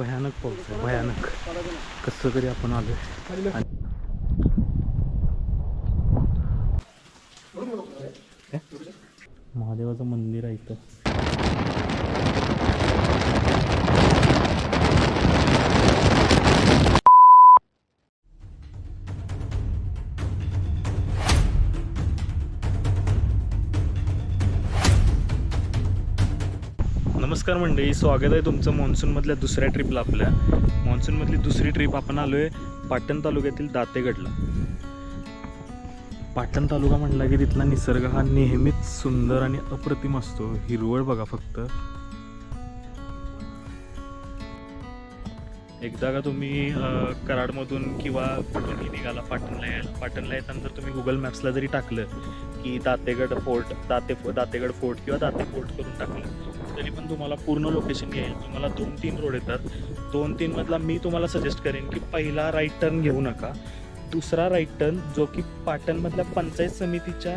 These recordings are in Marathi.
भयानक पाऊस आहे भयानक. कसं तरी आपण आलोय. महादेवाचं मंदिर आहे इथं. नमस्कार मंडळी स्वागत आहे तुमचं मान्सूनमधल्या दुसऱ्या ट्रिपला आपल्या. मान्सूनमधली दुसरी ट्रिप आपण आलो आहे पाटण तालुक्यातील दातेगडला. पाटण तालुका म्हटला की तिथला निसर्ग हा नेहमीच सुंदर आणि अप्रतिम असतो. हिरवळ बघा फक्त. एकदा का तुम्ही कराडमधून किंवा कुठूनही निघाला पाटणला यायला पाटणला येताना जर तुम्ही गुगल मॅप्सला जरी टाकलं की दातेगड फोर्ट दाते दातेगड फोर्ट किंवा दाते फोर्ट करून टाकलं तरी पण तुम्हाला पूर्ण लोकेशन येईल तुम्हाला दोन तीन रोड येतात. दोन तीन मधला मी तुम्हाला सजेस्ट करेन की पहिला राईट टर्न घेऊ नका. दुसरा राईट टर्न जो की पाटणमधल्या पंचायत समितीच्या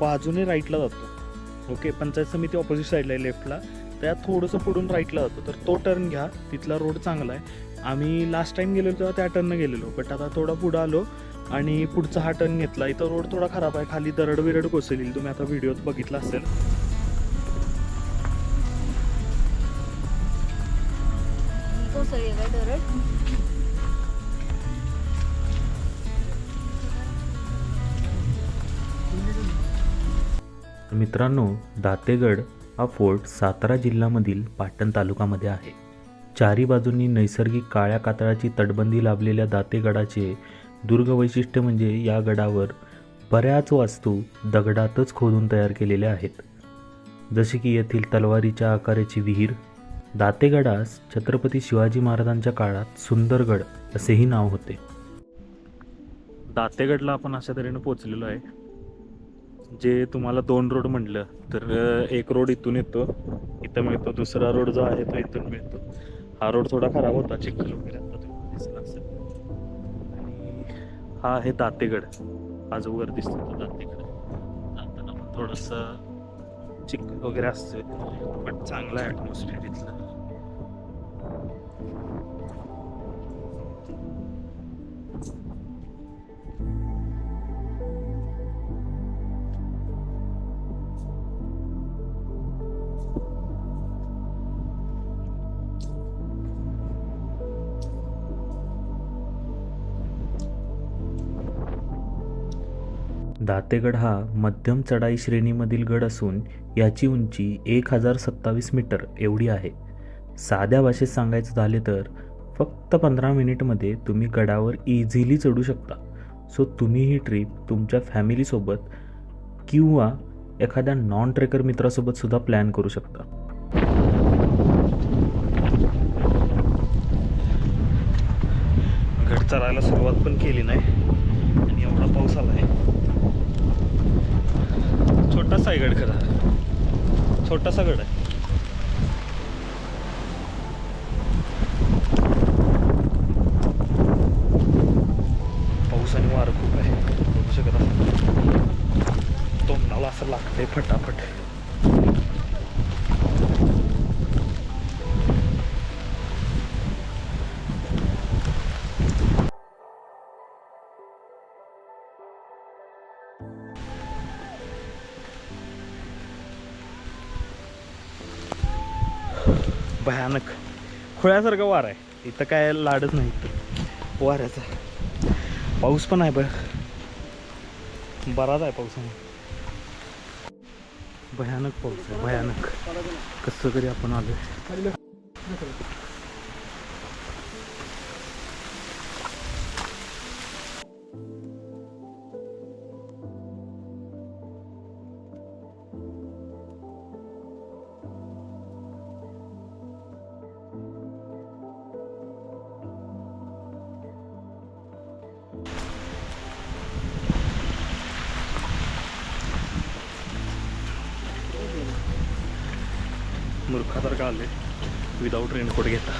बाजूने राईटला जातो. ओके पंचायत समिती ऑपोजिट साईडला आहे लेफ्टला त्या थोडंसं पुढून राईटला जातो. तर तो टर्न घ्या. तिथला रोड चांगला आहे. आम्ही लास्ट टाइम गेलेलो तेव्हा त्या टर्ननं गेलेलो. बट आता थोडा पुढं आलो आणि पुढचा हा टर्न घेतला. इथं रोड थोडा खराब आहे. खाली दरड विरड कोसळील. तुम्ही आता व्हिडिओत बघितला असेल. मित्रांनो दातेगड हा फोर्ट सातारा जिल्ह्यामधील पाटण तालुक्यामध्ये आहे. चारी बाजूंनी नैसर्गिक काळ्या कातळाची तटबंदी लाभलेल्या दातेगडाचे दुर्ग वैशिष्ट्य म्हणजे या गडावर बऱ्याच वास्तू दगडातच खोदून तयार केलेल्या आहेत. जसे की येथील तलवारीच्या आकाराची विहीर दातेगडास छत्रपती शिवाजी महाराजांच्या काळात सुंदरगड असेही नाव होते. दातेगडला आपण अशा तऱ्हेनं पोचलेलो आहे. जे तुम्हाला दोन रोड म्हटलं तर एक रोड इथून येतो इथं मिळतो दुसरा रोड जो आहे तो इथून मिळतो. हा रोड थोडा खराब होता चिखल वगैरे आणि हा आहे दातेगड. हा वर दिसतो तो दातेगड. जाताना पण थोडंसं चिखल वगैरे असतं पण चांगला ॲटमॉस्फिअर इथलं. दातेगड हा मध्यम चढाई श्रेणीमधील गड असून याची उंची एक हजार सत्तावीस मीटर एवढी आहे. साध्या भाषेत सांगायचं झाले तर फक्त पंधरा मिनिटमध्ये तुम्ही गडावर इझिली चढू शकता. सो तुम्ही ही ट्रिप तुमच्या फॅमिलीसोबत किंवा एखाद्या नॉन ट्रेकर मित्रासोबत सुद्धा प्लॅन करू शकता. घट चरायला सुरुवात पण केली नाही. आणि एवढा पाऊस आला आहे छोटासा आहे गड खरा. छोटासा गड आहे पाऊस आणि वारं खूप आहे बघू शकत असाल. तोंडाला असं लागतंय फटाफट. भयानक. खुळ्यासारखं वार आहे. इथं काय लाडच नाही इथं. वाऱ्याचा. पाऊस पण आहे बघ. बराच आहे पाऊस भयानक पाऊस आहे भयानक. कसं तरी आपण आलो आलोय मूर्खासारखं आले विदाऊट रेनकोट घेता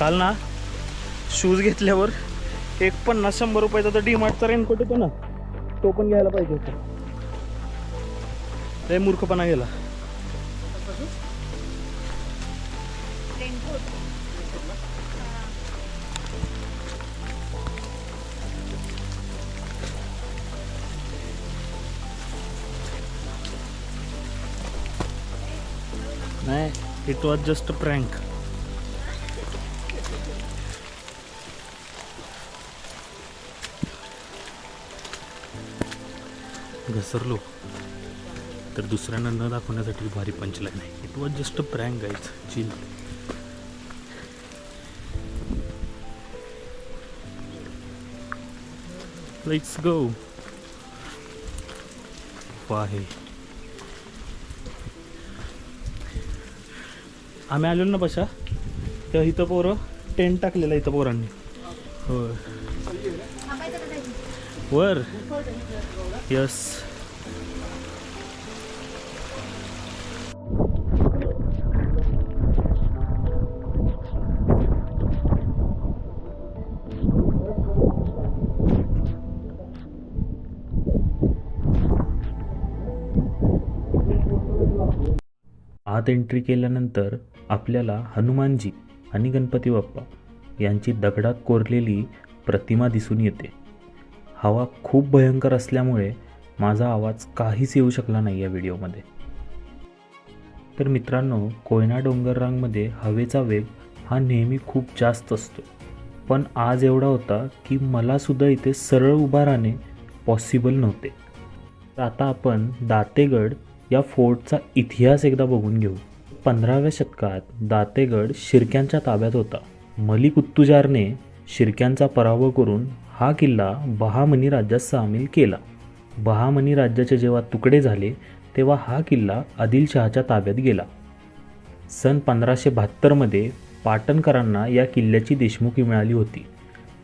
काल ना शूज घेतल्यावर एक पन्नास शंभर रुपयाचा तर डीमार्टचा रेनकोट होतो ना तो पण घ्यायला पाहिजे होता. रे मूर्खपणा गेला. नाही इट वॉज जस्ट प्रँक घसरलो तर दुसऱ्यांना न दाखवण्यासाठी भारी पंचलाईन आहे. It was just a prank guys chill let's go आहे. आम्ही आलो ना बशा तेव्हा इथं पोरं टेंट टाकलेलं इथं पोरांनी. नाही? वर. यस आत एंट्री केल्यानंतर आपल्याला हनुमानजी आणि गणपती बाप्पा यांची दगडात कोरलेली प्रतिमा दिसून येते. हवा खूप भयंकर असल्यामुळे माझा आवाज काहीच येऊ शकला नाही या व्हिडिओमध्ये. तर मित्रांनो कोयना डोंगररांगमध्ये हवेचा वेग हा नेहमी खूप जास्त असतो. पण आज एवढा होता की मलासुद्धा इथे सरळ उभा राहणे पॉसिबल नव्हते. तर आता आपण दातेगड या फोर्टचा इतिहास एकदा बघून घेऊ. पंधराव्या शतकात दातेगड शिर्क्यांच्या ताब्यात होता. मलिक उत्तुजारने शिर्क्यांचा पराभव करून हा किल्ला बहामनी राज्यात सामील केला. बहामनी राज्याचे जेव्हा तुकडे झाले तेव्हा हा किल्ला आदिलशहाच्या ताब्यात गेला. सन पंधराशे बहात्तरमध्ये पाटणकरांना या किल्ल्याची देशमुखी मिळाली होती.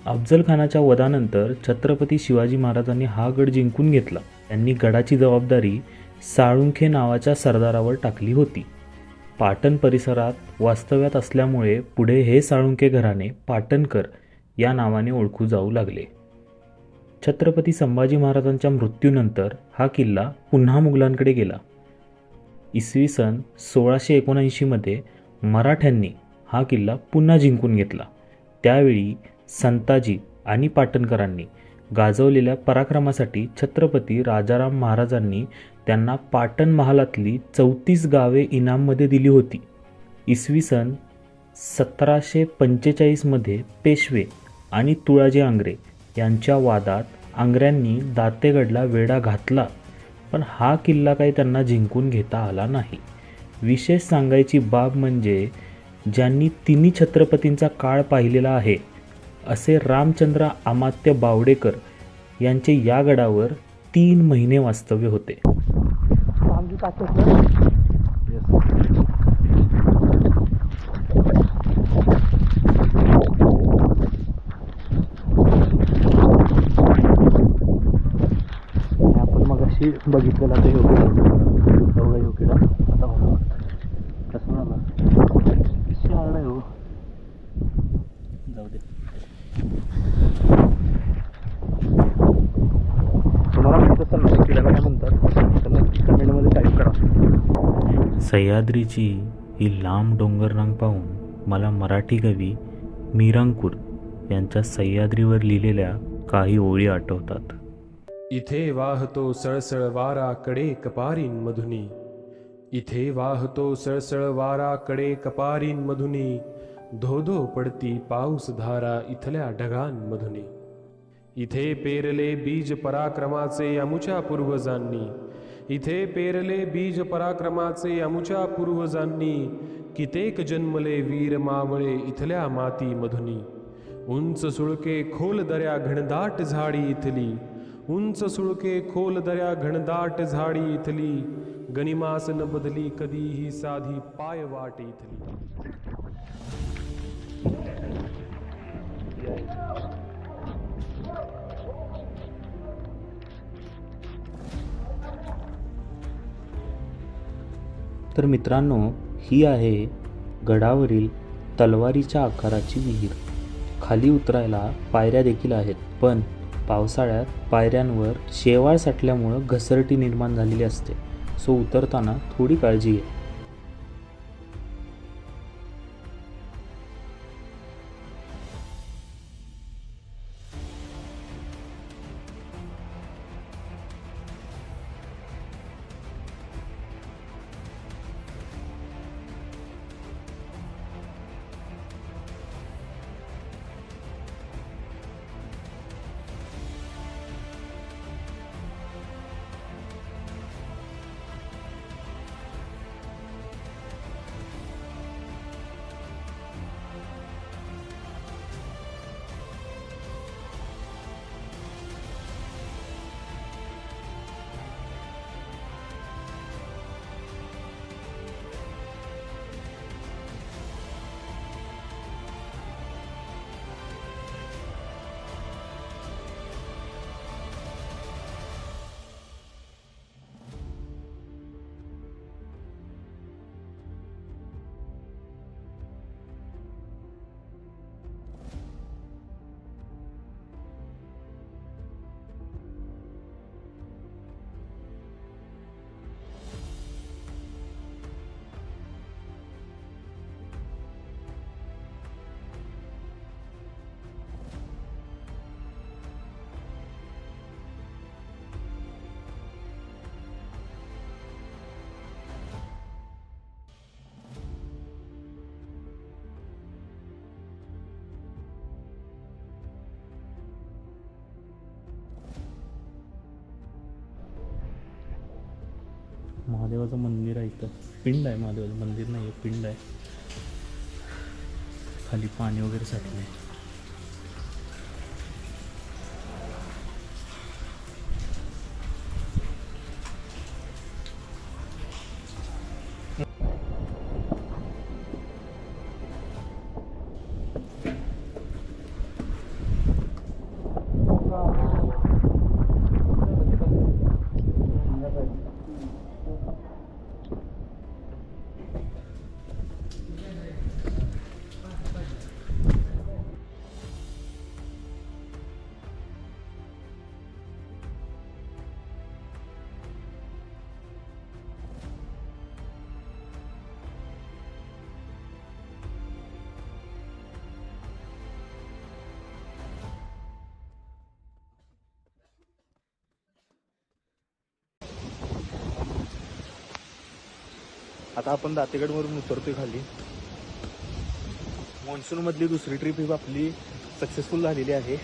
अफजल खानाच्या वधानंतर छत्रपती शिवाजी महाराजांनी हा गड जिंकून घेतला. त्यांनी गडाची जबाबदारी साळुंखे नावाच्या सरदारावर टाकली होती. पाटण परिसरात वास्तव्यात असल्यामुळे पुढे हे साळुंखे घराणे पाटणकर या नावाने ओळखू जाऊ लागले. छत्रपती संभाजी महाराजांच्या मृत्यूनंतर हा किल्ला पुन्हा मुघलांकडे गेला. इसवी सन सोळाशे एकोणऐंशीमध्ये मराठ्यांनी हा किल्ला पुन्हा जिंकून घेतला. त्यावेळी संताजी आणि पाटणकरांनी गाजवलेल्या पराक्रमासाठी छत्रपती राजाराम महाराजांनी त्यांना पाटण महालातली चौतीस गावे इनाममध्ये दिली होती. इसवी सन सतराशे पंचेचाळीसमध्ये पेशवे आणि तुळाजी आंग्रे यांच्या वादात आंग्र्यांनी दातेगडला वेढा घातला पण हा किल्ला काही त्यांना जिंकून घेता आला नाही. विशेष सांगायची बाब म्हणजे ज्यांनी तिन्ही छत्रपतींचा काळ पाहिलेला आहे असे रामचंद्र आमात्य बावडेकर यांचे या गडावर तीन महिने वास्तव्य होते. आपण मग अशी बघितलेला ते योग्य योग्य आता बघा कसं झालं शाळा आहे हो जाऊ दे किल्ल्याला काय म्हणतात. तर नक्की कमेंटमध्ये टाईप करा. सह्याद्रीची ही लांब डोंगररांग पाहून मला मराठी कवी मीरांकूर यांच्या सह्याद्रीवर लिहिलेल्या काही ओळी आठवतात. इथे वाहतो सळसळ वारा कडे कपारीन मधुनी. इथे वाहतो सळसळ वारा कडे कपारीन मधुनी. धो धो पडती पाऊस धारा इथल्या ढगान मधुनी इथे पेरले बीज पराक्रमाचे अमुच्या पूर्वजांनी. इथे पेरले बीज पराक्रमाचे अमुच्या पूर्वजांनी. कितेक जन्मले वीर मावळे इथल्या माती मधुनी. उंच सुळके खोल दऱ्या घनदाट झाडी इथली. उंच सुळके खोल दऱ्या घनदाट झाडी इथली. गनिमास न बदली कधीही साधी पाय वाट इथली. तर मित्रांनो ही आहे गडावरील तलवारीच्या आकाराची विहीर. खाली उतरायला पायऱ्या देखील आहेत पण पावसाळ्यात पायऱ्यांवर शेवाळ साठल्यामुळं घसरटी निर्माण झालेली असते. सो उतरताना थोडी काळजी घ्या. महादेवाचं मंदिर आहे इथं. पिंड आहे महादेवाचं मंदिर नाही आहे पिंड आहे. खाली पाणी वगैरे साठलं आहे आता आपण दातेगडवरून उतरतोय खाली. मान्सून मधली दुसरी ट्रिप ही आपली सक्सेसफुल झालेली आहे.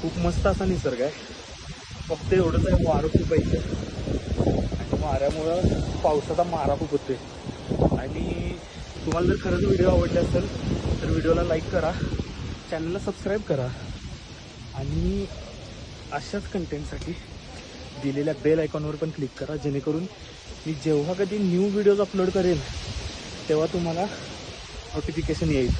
खूप मस्त असा निसर्ग आहे. फक्त एवढंच आहे वारं खूप आहे आणि वाऱ्यामुळं पावसाचा मारा खूप होतोय. आणि तुम्हाला जर खरंच व्हिडिओ आवडले असेल तर व्हिडिओला लाईक करा. चॅनलला सबस्क्राईब करा. आणि अशाच कंटेंटसाठी दिलेल्या बेल आयकॉनवर पण क्लिक करा जेणेकरून मी जेव्हा कधी न्यू व्हिडिओज अपलोड करेन तेव्हा तुम्हाला नोटिफिकेशन येईल.